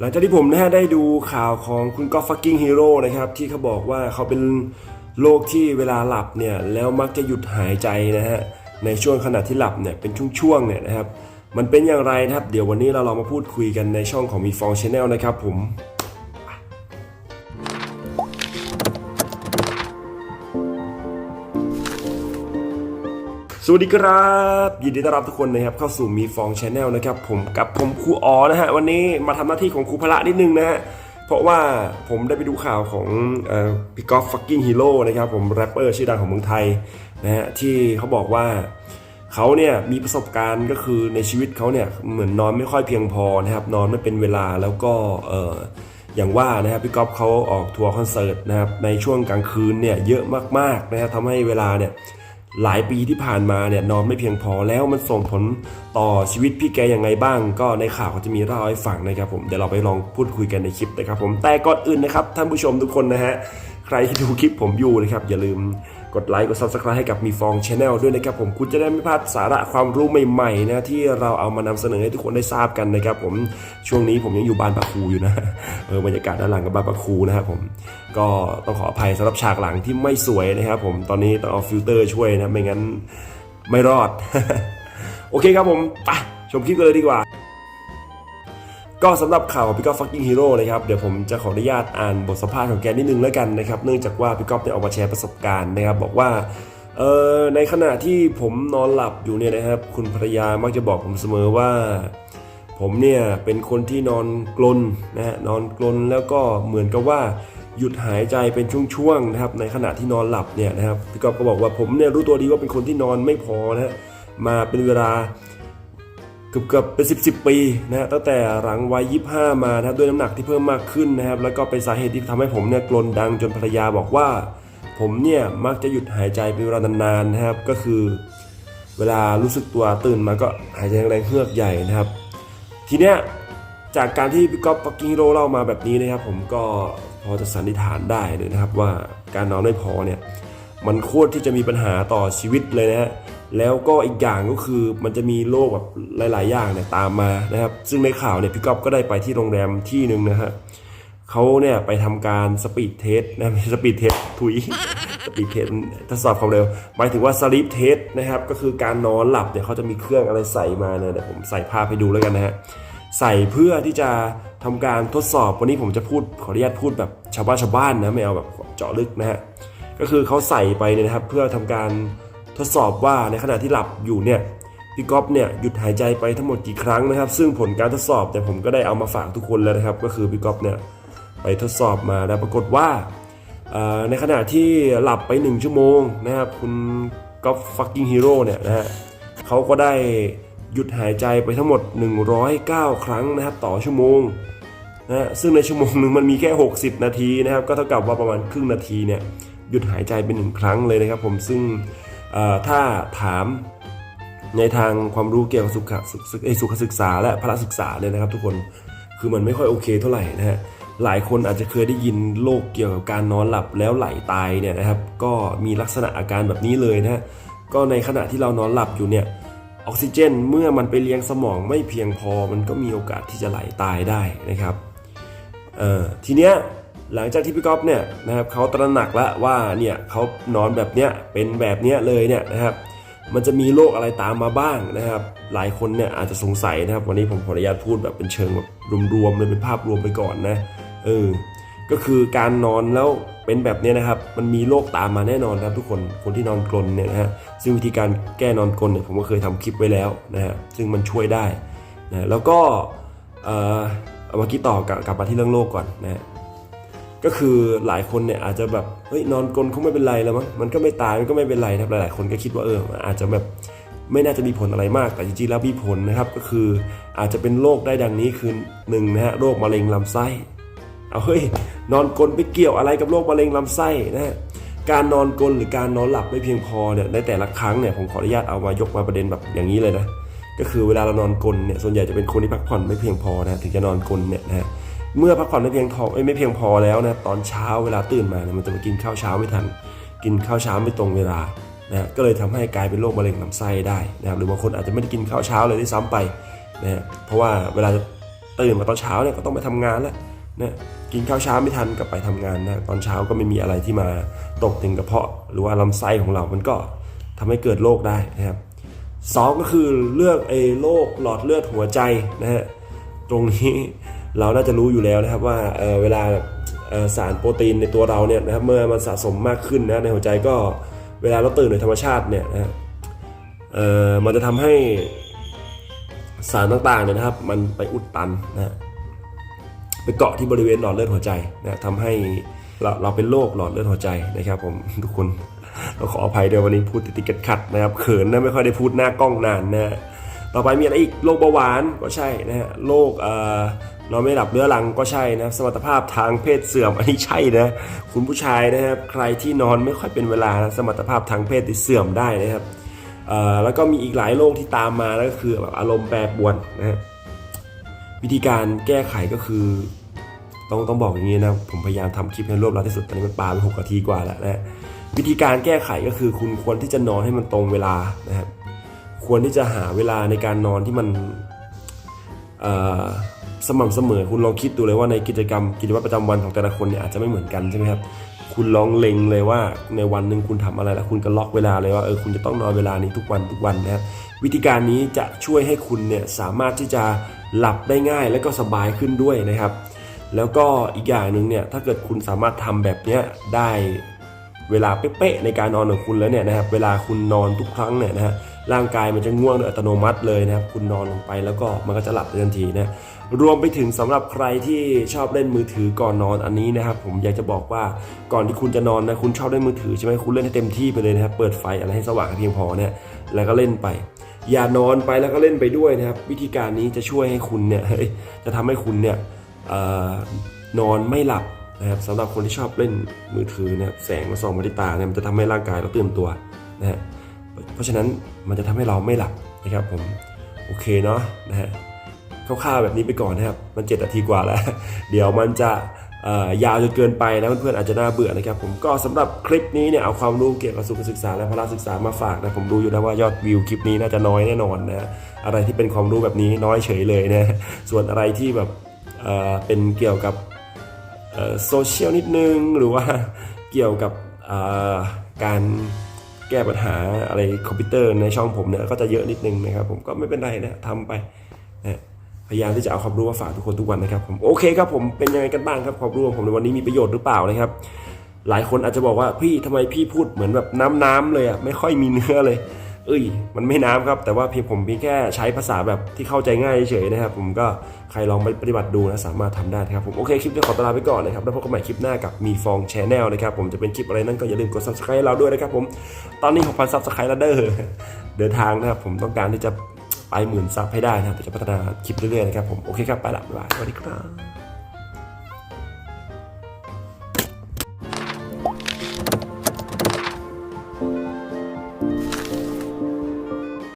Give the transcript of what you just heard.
หลังจากที่ผมนะฮะได้ดูข่าวของคุณก็ฟักกิ้งฮีโร่นะครับที่เขาบอกว่าเขาเป็นโรคที่เวลาหลับเนี่ยแล้วมักจะหยุดหายใจนะฮะในช่วงขณะที่หลับเนี่ยเป็นช่วงๆเนี่ยนะครับมันเป็นอย่างไรนะครับ เดี๋ยววันนี้เราลองมาพูดคุยกันในช่องของมีฟองชาแนลนะครับผม สวัสดีครับ ยินดีต้อนรับทุกคนนะครับเข้าสู่มีฟองชาแนลนะครับผมกับผมครูอ๋อนะฮะวันนี้มาทำหน้าที่ของครูพละนิดนึงนะฮะเพราะว่าผมได้ไปดูข่าวของพี่กอล์ฟฟักกิ้งฮีโร่นะครับผมแรปเปอร์ชื่อดังของเมืองไทยนะฮะที่เขาบอกว่าเขาเนี่ยมีประสบการณ์ก็คือในชีวิตเขาเนี่ยเหมือนนอนไม่ค่อยเพียงพอนะครับนอนไม่เป็นเวลาแล้วก็เอออย่างว่านะครับพี่ก๊อฟเขาออกทัวร์คอนเสิร์ตนะครับในช่วงกลางคืนเนี่ยเยอะมากๆนะครับทำให้เวลาเนี่ย หลายปีที่ผ่านมาเนี่ยนอนไม่เพียงพอแล้วมันส่งผลต่อชีวิตพี่แกยังไงบ้าง ก็ในข่าวเขาจะมีเล่าให้ฟังนะครับผมเดี๋ยวเราไปลองพูดคุยกันในคลิปนะครับผมแต่ก่อนอื่นนะครับท่านผู้ชมทุกคนนะฮะใครที่ดูคลิปผมอยู่นะครับอย่าลืม กดไลค์กด subscribe ให้กับมีฟองชาแนลด้วยนะครับผมคุณจะได้ไม่พลาดสาระความรู้ใหม่ๆนะที่เราเอามานำเสนอให้ทุกคนได้ทราบกันนะครับผมช่วงนี้ผมยังอยู่บ้านปะคูอยู่นะเออบรรยากาศด้านหลังกับบ้านปะคูนะครับผมก็ต้องขออภัยสำหรับฉากหลังที่ไม่สวยนะครับผมตอนนี้ต้องเอาฟิลเตอร์ช่วยนะไม่งั้นไม่รอด โอเคครับผมไปชมคลิปกันเลยดีกว่า ก็สำหรับข่าวของพี่ก๊อฟฟักกิ้งฮีโร่นะครับเดี๋ยวผมจะขออนุญาตอ่านบทสัมภาษณ์ของแกนิดนึงแล้วกันนะครับเนื่องจากว่าพี่ก๊อฟได้ออกมาแชร์ประสบการณ์นะครับบอกว่าเออในขณะที่ผมนอนหลับอยู่เนี่ยนะครับ คุณภรรยามักจะบอกผมเสมอว่า ผมเนี่ยเป็นคนที่นอนกลนนะฮะนอนกลนแล้วก็เหมือนกับว่าหยุดหายใจเป็นช่วงๆนะครับ ในขณะที่นอนหลับเนี่ยนะครับพี่ก๊อฟก็บอกว่าผมเนี่ยรู้ตัวดีว่าเป็นคนที่นอนไม่พอนะฮะมาเป็นเวลา กือบเกือบเป็นสิบสิบปีนะฮะตั้งแต่หลังวัยยี่ห้ามานะครับด้วยน้ำหนักที่เพิ่มมากขึ้นนะครับ แล้วก็เป็นสาเหตุที่ทำให้ผมเนี่ยกลนดังจนภรรยาบอกว่า ผมเนี่ยมักจะหยุดหายใจเป็นเวลานานๆนะครับ ก็คือ เวลารู้สึกตัวตื่นมาก็หายใจแรงเฮือกใหญ่นะครับ ทีเนี้ยจากการที่พี่ก๊อฟปักกิ้งโร่เล่ามาแบบนี้นะครับ ผมก็พอจะสันนิษฐานได้เลยนะครับ ว่าการนอนไม่พอเนี่ยมันโคตรที่จะมีปัญหาต่อชีวิตเลยนะฮะ แล้วก็อีกอย่างก็คือมันจะมีโรคแบบหลาย ๆ อย่างเนี่ยตามมานะครับ ซึ่งในข่าวเนี่ยพี่ก๊อฟก็ได้ไปที่โรงแรมที่หนึ่งนะฮะเขาเนี่ยไปทำการสปีดเทสนะสปีดเทสถุยสปีดเทสทดสอบความเร็วหมายถึงว่าสลีปเทสนะครับ ก็คือการนอนหลับเนี่ยเขาจะมีเครื่องอะไรใส่มาเนี่ยเดี๋ยวผมใส่ภาพให้ดูแล้วกันนะฮะใส่เพื่อที่จะทำการทดสอบวันนี้ผมจะพูดขออนุญาตพูดแบบชาวบ้านชาวบ้านนะไม่เอาแบบเจาะลึกนะฮะก็คือเขาใส่ไปเนี่ยนะครับเพื่อทำการ ทดสอบว่าในขณะที่หลับอยู่เนี่ยพี่ก๊อฟเนี่ยหยุดหายใจไปทั้งหมดกี่ครั้งนะครับ ซึ่งผลการทดสอบเนี่ผมก็ได้เอามาฝากทุกคนแล้วนะครับ ก็คือพี่ก๊อฟเนี่ยไปทดสอบมาแล้วปรากฏว่าในขณะที่หลับไป 1 ชั่วโมงนะครับคุณก๊อฟฟักกิ้งฮีโร่เนี่ยนะฮะเขาก็ได้หยุดหายใจไปทั้งหมด 109 ครั้งนะครับต่อชั่วโมงนะฮะซึ่งในชั่วโมงหนึ่งมันมีแค่ 60 นาทีนะครับ ก็เท่ากับว่าประมาณครึ่งนาทีเนี่ยหยุดหายใจเป็นหนึ่งครั้งเลยนะครับผมซึ่ง ถ้าถามในทางความรู้เกี่ยวกับสุขศึกษาเอ้ยสุขศึกษาและพละศึกษาเนี่ยนะครับ ทุกคนคือมันไม่ค่อยโอเคเท่าไหร่นะฮะหลายคนอาจจะเคยได้ยินโรคเกี่ยวกับการนอนหลับแล้วไหลตายเนี่ยนะครับ ก็มีลักษณะอาการแบบนี้เลยนะฮะก็ในขณะที่เรานอนหลับอยู่เนี่ยออกซิเจนเมื่อมันไปเลี้ยงสมองไม่เพียงพอมันก็มีโอกาสที่จะไหลตายได้นะครับทีเนี้ย หลังจากที่พี่ก๊อฟเนี่ยนะครับเขาตระหนักแล้วว่าเนี่ยเขานอนแบบเนี้ยเป็นแบบเนี้ยเลยเนี่ยนะครับมันจะมีโรคอะไรตามมาบ้างนะครับ หลายคนเนี่ยอาจจะสงสัยนะครับ วันนี้ผมขออนุญาตพูดแบบเป็นเชิงแบบรวมๆเลยเป็นภาพรวมไปก่อนนะเออก็คือการนอนแล้วเป็นแบบนี้นะครับ มันมีโรคตามมาแน่นอนครับทุกคนคนที่นอนกลนเนี่ยนะฮะซึ่งวิธีการแก้นอนกลนเนี่ยผมก็เคยทำคลิปไว้แล้วนะฮะซึ่งมันช่วยได้นะแล้วก็เออเอามาคิดต่อกลับกลับมาที่เรื่องโรคก่อนนะฮะ ก็คือหลายคนเนี่ยอาจจะแบบเฮ้ยนอนกลนเขาไม่เป็นไรแล้วมั้งมันก็ไม่ตายมันก็ไม่เป็นไรนะครับหลายๆ คนก็คิดว่าเอออาจจะแบบไม่น่าจะมีผลอะไรมากแต่จริงๆแล้วมีผลนะครับก็คืออาจจะเป็นโรคได้ดังนี้คือหนึ่งนะฮะโรคมะเร็งลำไส้เอาเฮ้ยนอนกลนไปเกี่ยวอะไรกับโรคมะเร็งลำไส้นะฮะการนอนกลนหรือการนอนหลับไม่เพียงพอเนี่ยในแต่ละครั้งเนี่ยผมขออนุญาตเอามายกมาประเด็นแบบอย่างนี้เลยนะก็คือเวลาเรานอนกลนเนี่ยส่วนใหญ่จะเป็นคนที่พักผ่อนไม่เพียงพอนะถึงจะนอนกลนเนี่ยนะฮะ เมื่อพักผ่อนไม่เพียงพอไม่เพียงพอแล้วนะตอนเช้าเวลาตื่นมาเนี่ยมันจะมากินข้าวเช้าไม่ทัน กินข้าวเช้าไม่ตรงเวลานะก็เลยทำให้กลายเป็นโรคมะเร็งลำไส้ได้นะครับหรือบางคนอาจจะไม่ได้กินข้าวเช้าเลยด้วยซ้ำไปนะเพราะว่าเวลาตื่นมาตอนเช้าเนี่ยก็ต้องไปทำงานแล้วนะกินข้าวเช้าไม่ทันก็ไปทำงานนะตอนเช้าก็ไม่มีอะไรที่มาตกถึงกระเพาะ หรือว่าลำไส้ของเรา มันก็ทำให้เกิดโรคได้นะครับสองก็คือเลือกไอ้โรคหลอดเลือดหัวใจนะฮะตรงนี้ เราน่าจะรู้อยู่แล้วนะครับว่าเเวลาสารโปรตีนในตัวเราเนี่ยนะครับเมื่อมันสะสมมากขึ้นนะในหัวใจก็เวลาเราตื่นโดยธรรมชาติเนี่ยนะฮะมันจะทำให้สารต่างๆเนี่ยนะครับ มันไปอุดตันนะฮะไปเกาะที่บริเวณหลอดเลือดหัวใจนะทำให้เราเราเป็นโรคหลอดเลือดหัวใจนะครับ ผมทุกคนเราขออภัยด้วยวันนี้พูดติดๆขัดนะครับเขินนะไม่ค่อยได้พูดหน้ากล้องนานนะฮะต่อไปมีอะไรอีกโรคเบาหวานก็ใช่นะฮะโรคเอ่อ นอนไม่หลับเรื้อรังก็ใช่นะสมรรถภาพทางเพศเสื่อมอันนี้ใช่นะคุณผู้ชายนะครับใครที่นอนไม่ค่อยเป็นเวลานะสมรรถภาพทางเพศเสื่อมได้นะครับแล้วก็มีอีกหลายโรคที่ตามมาแล้วก็คือแบบอารมณ์แปรปรวนนะฮะวิธีการแก้ไขก็คือต้องต้องบอกอย่างนี้นะผมพยายามทำคลิปให้รวบรัดที่สุดตอนนี้มันปาไปหกนาทีกว่าแล้วนะฮะวิธีการแก้ไขก็คือคุณควรที่จะนอนให้มันตรงเวลานะครับควรที่จะหาเวลาในการนอนที่มันเอ่อ สม่ำเสมอ คุณลองคิดดูเลยว่าในกิจกรรมกิจวัตรประจำวันของแต่ละคนเนี่ยอาจจะไม่เหมือนกันใช่ไหมครับคุณลองเล็งเลยว่าในวันหนึ่งคุณทำอะไรแล้วคุณก็ล็อกเวลาเลยว่าเออคุณจะต้องนอนเวลานี้ทุกวันทุกวันนะครับวิธีการนี้จะช่วยให้คุณเนี่ยสามารถที่จะหลับได้ง่ายและก็สบายขึ้นด้วยนะครับ แล้วก็อีกอย่างหนึ่งเนี่ยถ้าเกิดคุณสามารถทำแบบเนี้ยได้เวลาเป๊ะๆในการนอนของคุณแล้วเนี่ยนะครับเวลาคุณนอนทุกครั้งเนี่ยนะฮะร่างกายมันจะง่วงโดยอัตโนมัติเลยนะครับคุณนอนลงไปแล้วก็มันก็จะหลับทันทีนะ รวมไปถึงสำหรับใครที่ชอบเล่นมือถือก่อนนอนอันนี้นะครับ ผมอยากจะบอกว่าก่อนที่คุณจะนอนนะคุณชอบเล่นมือถือใช่ไหมคุณเล่นให้เต็มที่ไปเลยนะครับเปิดไฟอะไรให้สว่างเพียงพอเนี่ยแล้วก็เล่นไป อย่านอนไปแล้วก็เล่นไปด้วยนะครับ วิธีการนี้จะช่วยให้คุณเนี่ยจะทำให้คุณเนี่ยออนอนไม่หลับนะครับสำหรับคนที่ชอบเล่นมือถือเนี่ยแสงมาส่องมาที่ตาเนี่ยมันจะทำให้ร่างกายเราตื่นตัวนะฮะเพราะฉะนั้นมันจะทำให้เราไม่หลับนะครับผมโอเคเนาะนะฮะ คร่าวๆแบบนี้ไปก่อนนะครับ มันเจ็ดนาทีกว่าแล้ว เดี๋ยวมันจะยาวจนเกินไปนะเพื่อนๆอาจจะน่าเบื่อนะครับผมก็สำหรับคลิปนี้เนี่ยเอาความรู้เกี่ยวกับสุขศึกษาและพละศึกษามาฝากนะผมรู้อยู่แล้วว่ายอดวิวคลิปนี้น่าจะน้อยแน่นอนนะอะไรที่เป็นความรู้แบบนี้น้อยเฉยเลยนะส่วนอะไรที่แบบเป็นเกี่ยวกับโซเชียลนิดนึง หรือว่าเกี่ยวกับการแก้ปัญหาอะไรคอมพิวเตอร์ในช่องผมเนี่ยก็จะเยอะนิดนึงนะครับผมก็ไม่เป็นไรนะทำไปนะ ยายามที่จะเอาความรู้มาฝากทุกคนทุกวันนะครับผมโอเคครับผมเป็นยังไงกันบ้างครับความรู้ของผมในวันนี้มีประโยชน์หรือเปล่านะครับ หลายคนอาจจะบอกว่าพี่ทำไมพี่พูดเหมือนแบบน้ำน้ำเลยอะไม่ค่อยมีเนื้อเลย เอ้ย มันไม่น้ำครับ แต่ว่าเพียงผมเพียงแค่ใช้ภาษาแบบที่เข้าใจง่ายเฉยๆนะครับ ผมก็ใครลองไปปฏิบัติดูนะสามารถทำได้ครับผมโอเคคลิปนี้ขอตลาไปก่อนนะครับแล้วพบกันใหม่คลิปหน้ากับมีฟองแชนแนลนะครับผมจะเป็นคลิปอะไรนั่นก็อย่าลืมกด subscribe เราด้วยนะครับผมตอนนี้6,000 subscribe แล้วเด้อเดินทางนะครับผมต้องการที่จะ หมื่นซับให้ได้นะครับจะพัฒนาคลิปเรื่อยๆนะครับผมโอเคครับไปละบ๊ายบายสวัสดีครับ